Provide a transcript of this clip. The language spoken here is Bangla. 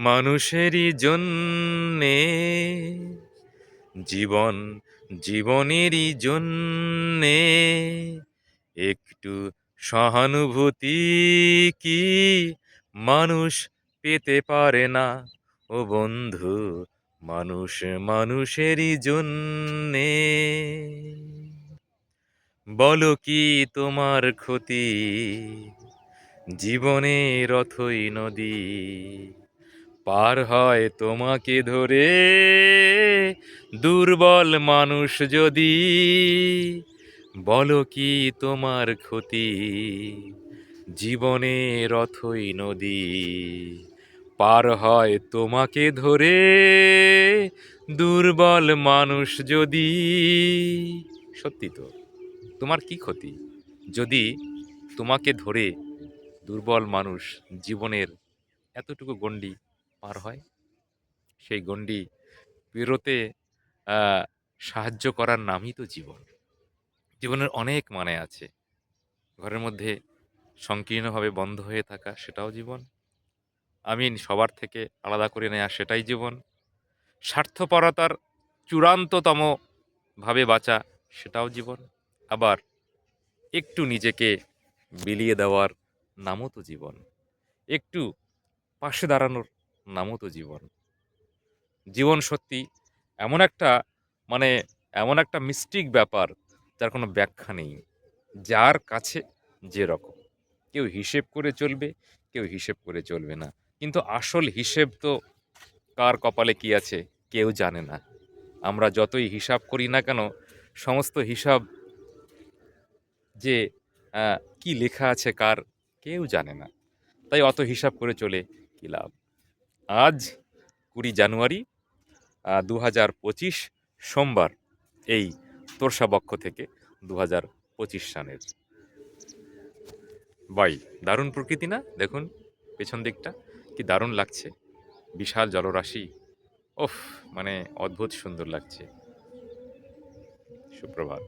মানুষেরই জন্যে, জীবন জীবনেরই জন্যে। একটু সহানুভূতি কি মানুষ পেতে পারে না? ও বন্ধু, মানুষ মানুষেরই জন্যে। বলো কি তোমার ক্ষতি? জীবনের অথই নদী। পার হয় তোমাকে ধরে। দুর্বল মানুষ যদি, বলো কি তোমার ক্ষতি? জীবনের রথই নদী পার হয় তোমাকে ধরে। দুর্বল মানুষ যদি, সত্যি তো, তোমার কি ক্ষতি? যদি তোমাকে ধরে দুর্বল মানুষ জীবনের এতটুকু গণ্ডি পার হয়। সেই গণ্ডি পেরোতে সাহায্য করার নামই তো জীবন। জীবনের অনেক মানে আছে। ঘরের মধ্যে সংকীর্ণভাবে বন্ধ হয়ে থাকা সেটাও জীবন। আমি সবার থেকে আলাদা করে নেওয়া সেটাই জীবন। স্বার্থপরতার চূড়ান্ততম ভাবে বাঁচা সেটাও জীবন। আবার একটু নিজেকে বিলিয়ে দেওয়ার নামও তো জীবন। একটু পাশে দাঁড়ানোর নামও তো জীবন। জীবন সত্যি এমন একটা মানে এমন একটা মিস্টিক ব্যাপার যার কোনো ব্যাখ্যা নেই। যার কাছে যে রকম কেউ হিসেব করে চলবে, কেউ হিসেব করে চলবে না। কিন্তু আসল হিসেব তো কার কপালে কি আছে কেউ জানে না। আমরা যতই হিসাব করি না কেন, সমস্ত হিসাব যে কি লেখা আছে কার কেউ জানে না। তাই অত হিসাব করে চলে কি লাভ? আজ কুড়ি জানুয়ারি দু হাজার পঁচিশ সোমবার এই তোরসা বক্ষ থেকে দু হাজার পঁচিশ সালের বাই, দারুণ প্রকৃতি না? দেখুন পেছন দিকটা, কি দারুণ লাগছে। বিশাল জলরাশি। ওফ মানে অদ্ভুত সুন্দর লাগছে। সুপ্রভাত।